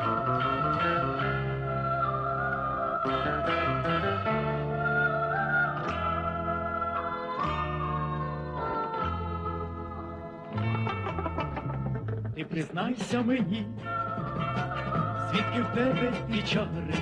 Ти признайся мені, звідки в тебе ті чари,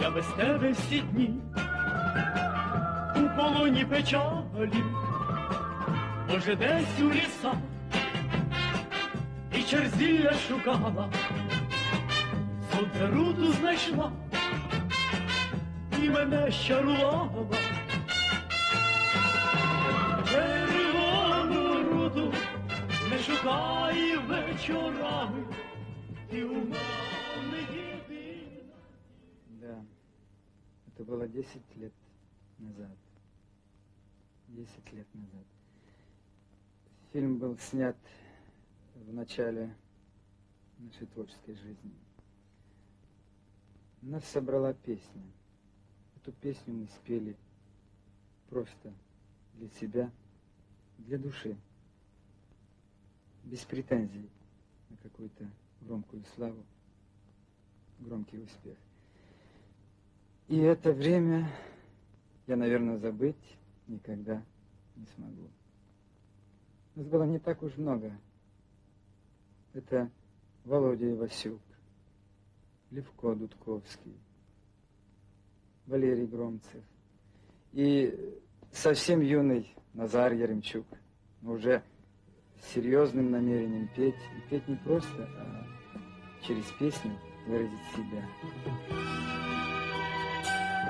я без тебе всі дні у полоні печалі, може десь у лісах і черзілля шукала, руту знайшла і мене щарувала. Червону руту не шукай вечорами, ти у мене єдина. Да, это было 10 лет назад. 10 лет назад. Фильм был снят в начале нашей творческой жизни. Нас собрала песня. Эту песню мы спели просто для себя, для души. Без претензий на какую-то громкую славу, громкий успех. И это время я, наверное, забыть никогда не смогу. Нас было не так уж много. Это Володя Ивасюк, Левко Дудковский, Валерий Громцев и совсем юный Назар Яремчук, но уже с серьезным намерением петь. И петь не просто, а через песню выразить себя.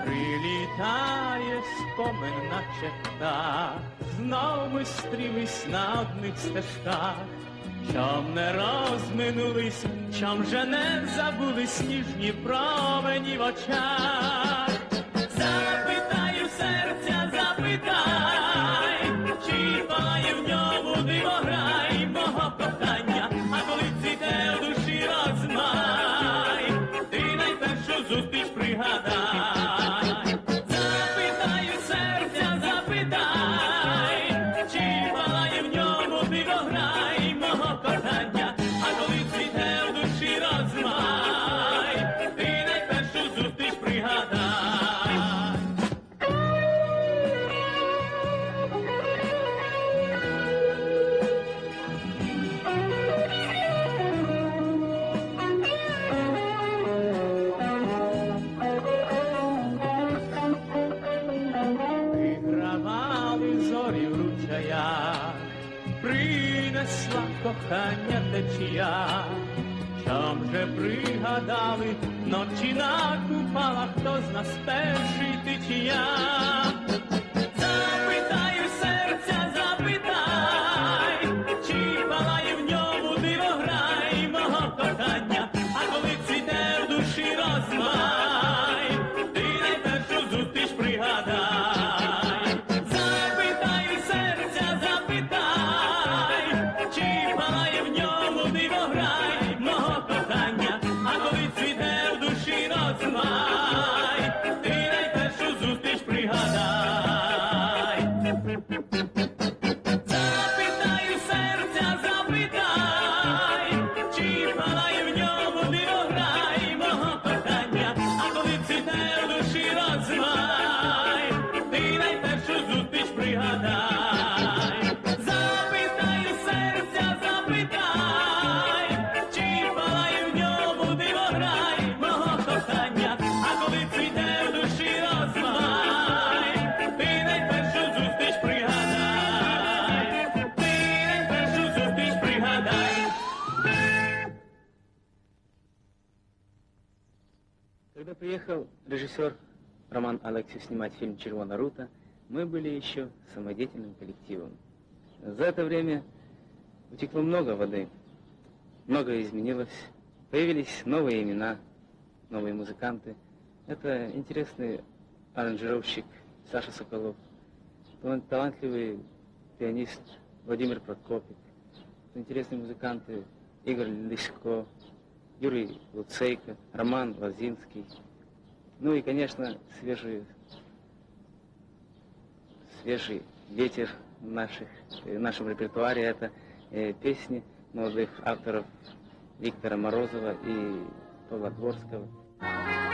Прилітає спомин наче птах, знов ми стрілись на одних стежках, чом не розминулись, чом же не забулись ніжні промені в очах. Течія, чом же пригадали ночі на купалах, хто з нас перший течія. Запитаю режиссер Роман Алексеев снимать фильм «Червона рута», мы были еще самодеятельным коллективом. За это время утекло много воды, многое изменилось, появились новые имена, новые музыканты. Это интересный аранжировщик Саша Соколов, талан- талантливый пианист Владимир Прокопик, интересные музыканты Игорь Лыско, Юрий Луцейко, Роман Лозинский. Ну и, конечно, свежий, свежий ветер в наших, э, в нашем репертуаре. Это э, песни молодых авторов Виктора Морозова и Павла Дворского. Ще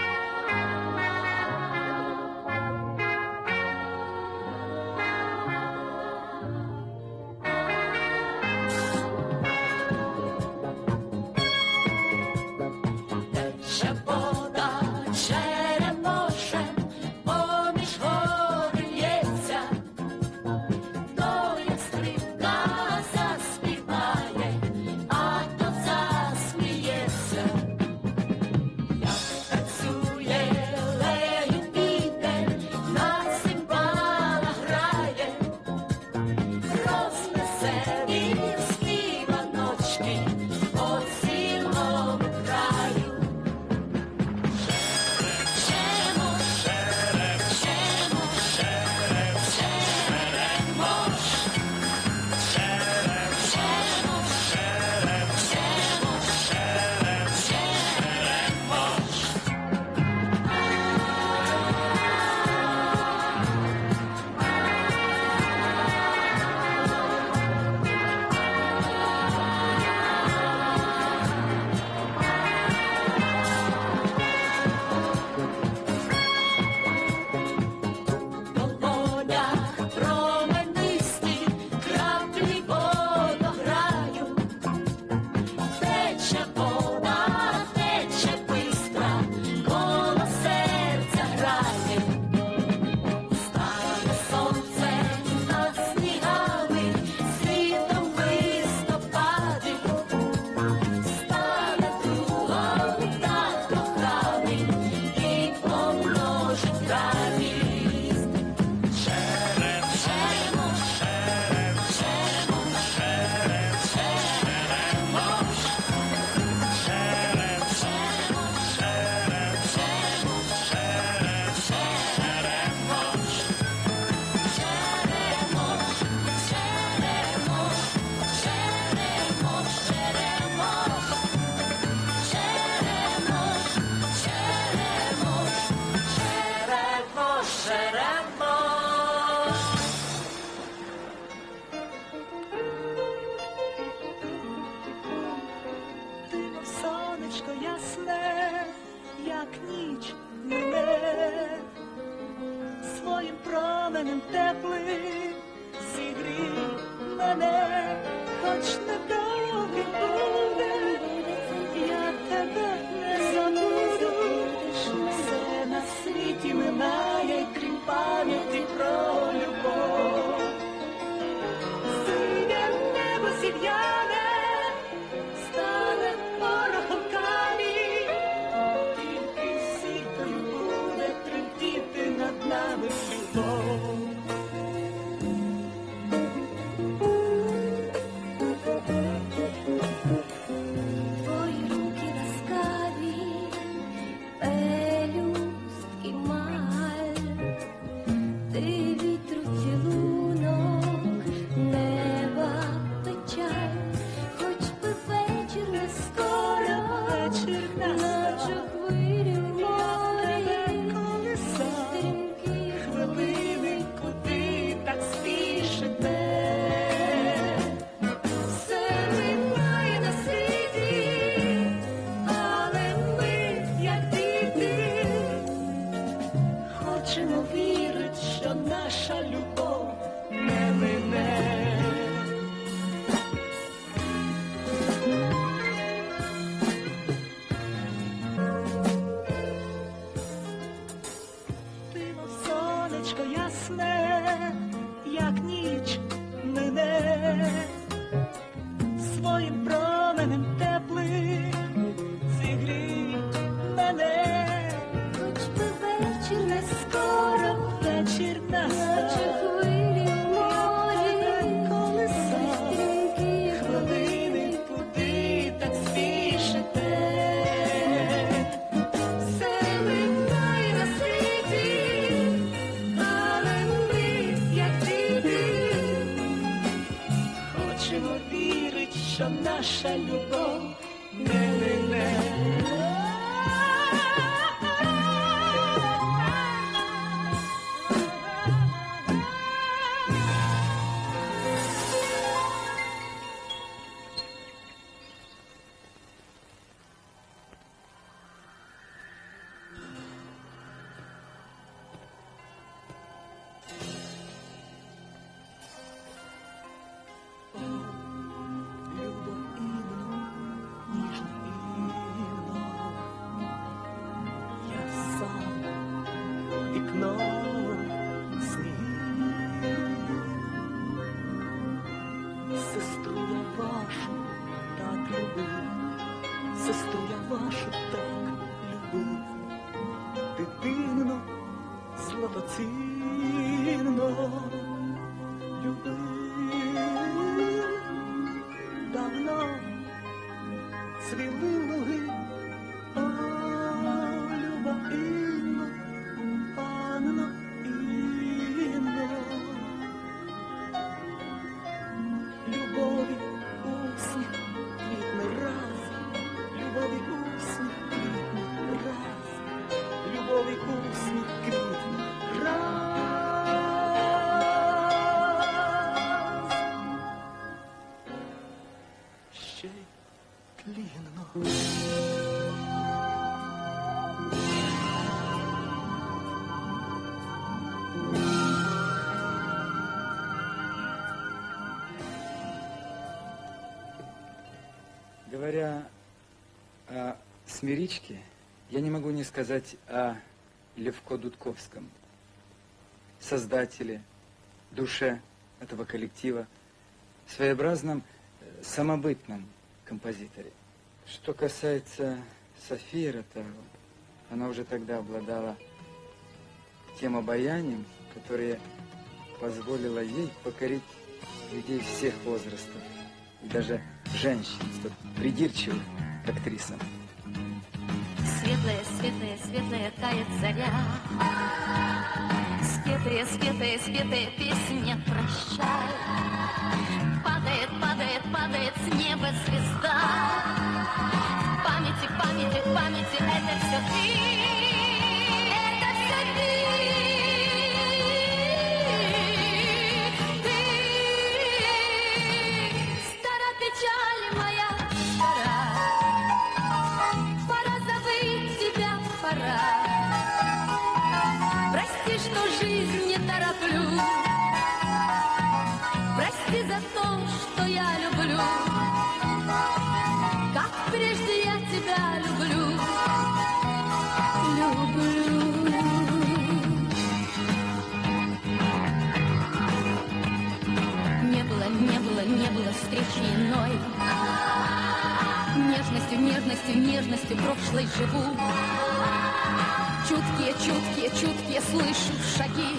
Сонечко ясне, як ніч мине, своїм променем те. Говоря о Смиричке, я не могу не сказать о Левко Дудковском, создателе, душе этого коллектива, своеобразном э, самобытном композиторе. Что касается Софии Ротару, она уже тогда обладала тем обаянием, которое позволило ей покорить людей всех возрастов, и даже женщин, столь придирчивых к актрисам. Светлая, светлая, светлая тает заря. Спетая, спетая, спетая песня прощай. Падает, падает, падает с неба звезда. В памяти, памяти, памяти это все ты. Нежностью прошлой живу. Чуткие, чуткие, чуткие слышу шаги.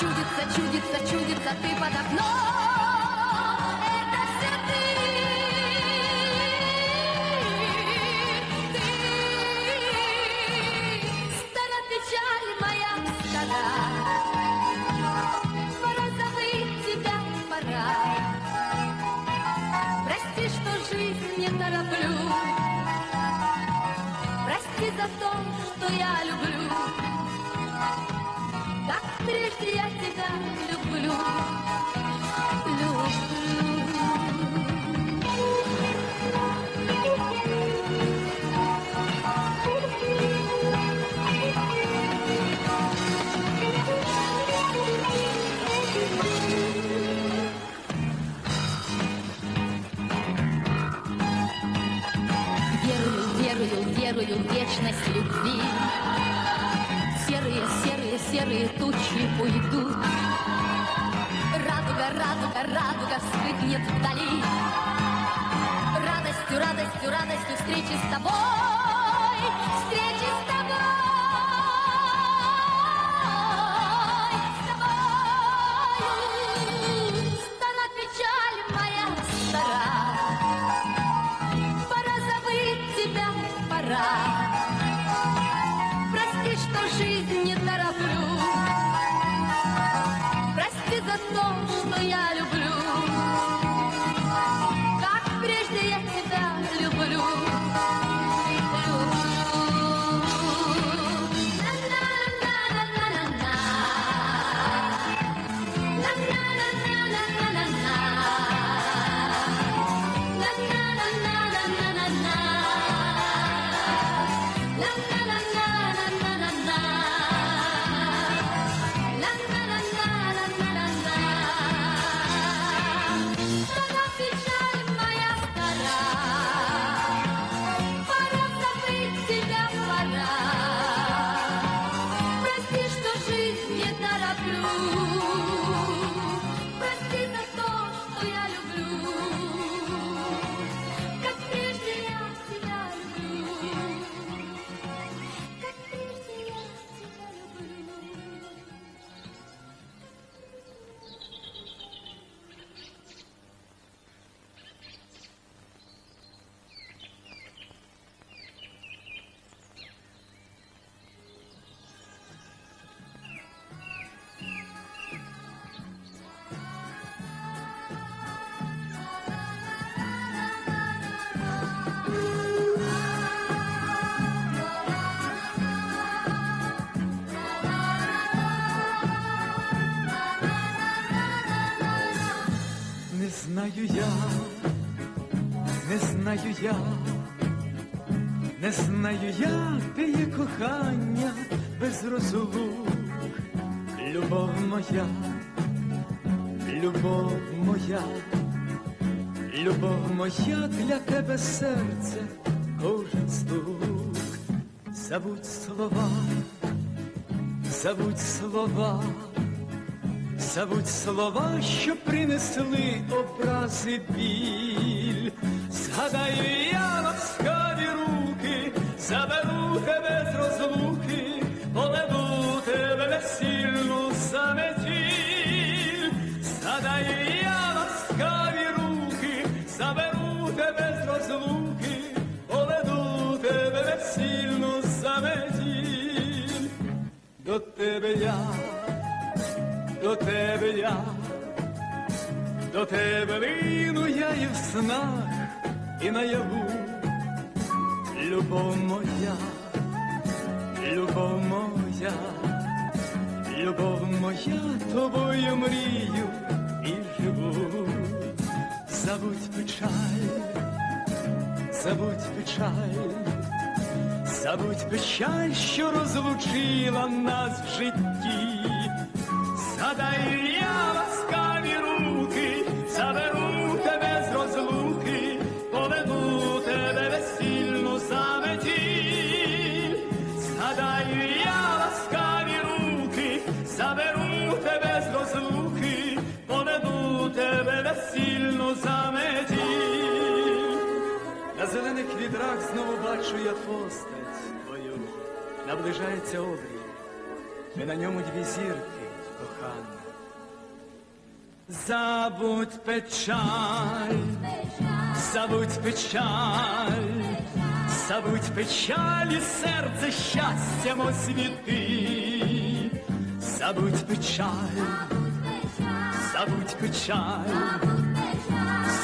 Чудится, чудится, чудится ты под окном. Прости за то, что я люблю. Как прежде я тебя что жизнь не тороплю. Прости за то, что я люблю. Знаю я, не знаю я, не знаю я, де є кохання без розлук, любов моя, любов моя, любов моя для тебе серце, кожен стук, забудь слова, забудь слова. Забудь слова, що принесли образи біль. Згадаю я ласкаві руки, заберу тебе з розлуки, поведу тебе весільну заметіль. Згадаю я ласкаві руки, заберу тебе з розлуки, поведу тебе весільну заметіль. До тебе я до тебе я, до тебе лину я і в снах, і наяву, любов моя, любов моя, любов моя, тобою мрію і живу. Забудь печаль, забудь печаль, забудь печаль, що розлучила нас в житті. Згадай я ласкаві руки, заберу тебе з розлуки, поведу тебе весільну заметіль. Згадай я ласкаві руки, заберу тебе з розлуки, поведу тебе весільну заметіль. На зелених відрах знову бачу я постать твою, наближається обрій. Ми на ньому дві зірки. Забудь печаль, забудь печаль, забудь печаль і серце щастям освіти. Забудь печаль, забудь печаль,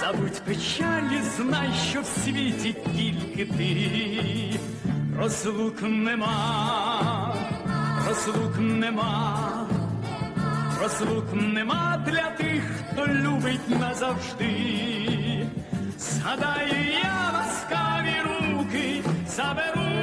забудь печаль і знай, що в світі тільки ти. Розлук нема, розлук нема, розлук нема для тих, хто любить назавжди. Згадаю я ласкаві руки, заберу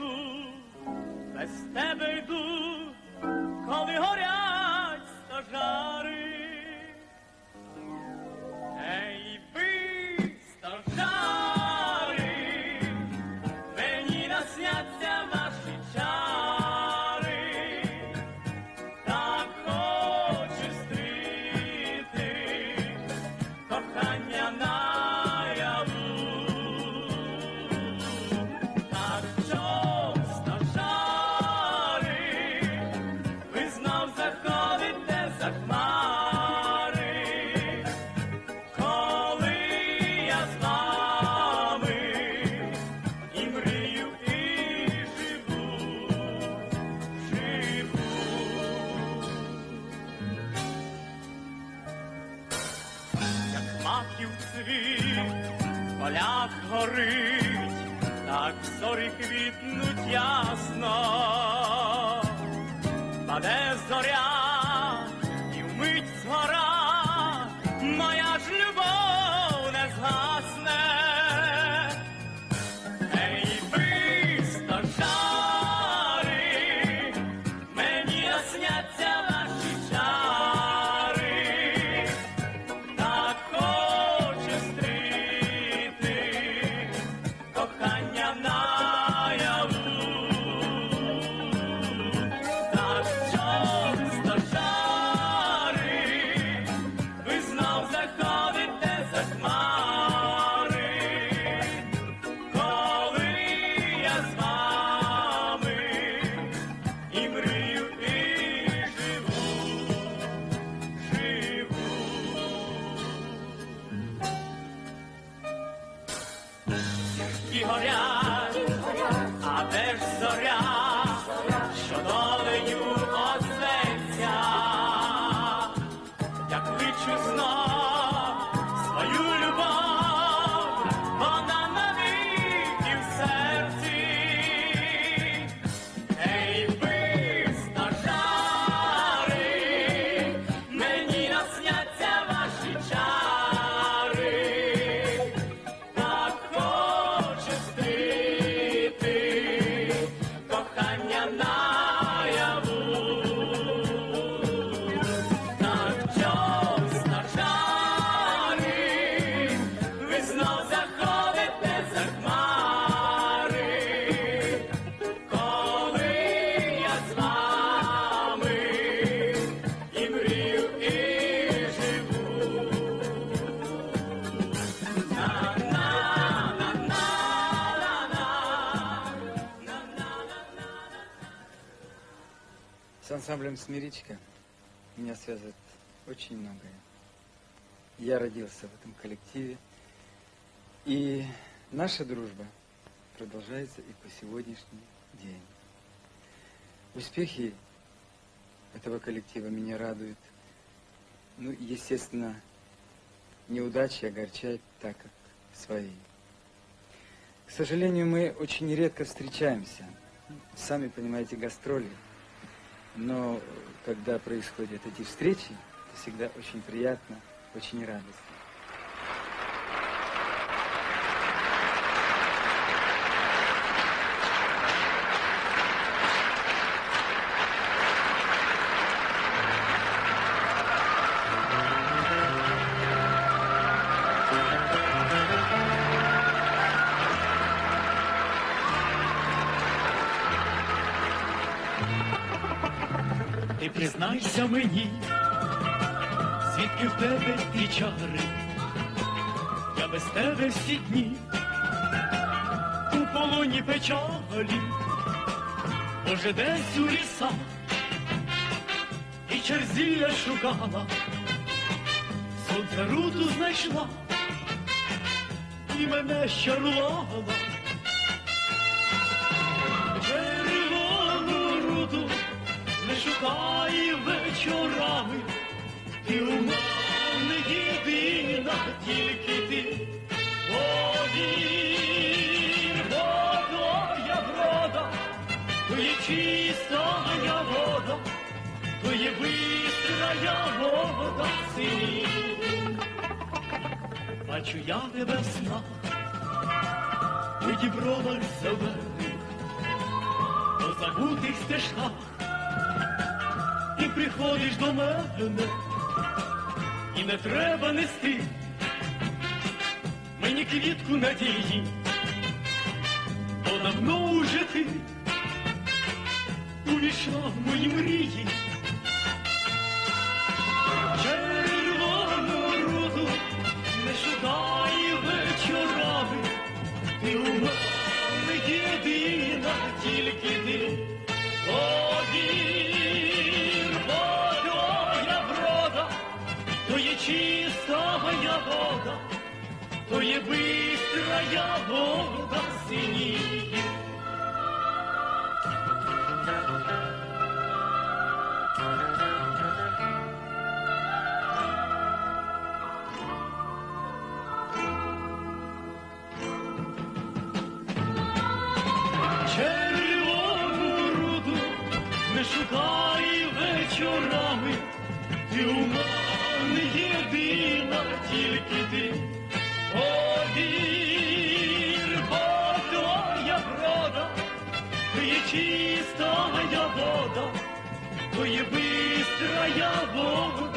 саду без тебе йду, коли горять стожари. Маків поляк горить, так зорі квітнуть ясно, паде зоря, і вмить згора, Yeah. С ансамблем «Смиричка» меня связывает очень многое. Я родился в этом коллективе, и наша дружба продолжается и по сегодняшний день. Успехи этого коллектива меня радуют. Ну, естественно, неудачи огорчают так, как свои. К сожалению, мы очень редко встречаемся. Сами понимаете, гастроли. Но э, когда происходят эти встречи, это всегда очень приятно, очень радостно. Признайся мені, звідки в тебе ті чари, я без тебе всі дні у полоні печалі, може десь у лісах і черзілля шукала, сонце руту знайшла і мене щарувала. Червону руду не шукай вечорами, ти у мене єдина, тільки ти повір, бо твоя врода, є чистая вода, то є бистрая вода сині. Бачу я тебе в снах, відіброваль зелених, по забутих стежках приходиш до мене, і не треба нести мені квітку надії, бо давно уже ти увійшла в мої мрії. Червону руду не шукай вечорами, ти у мене єдина, тільки бистрая вода синіє. Бистрая вода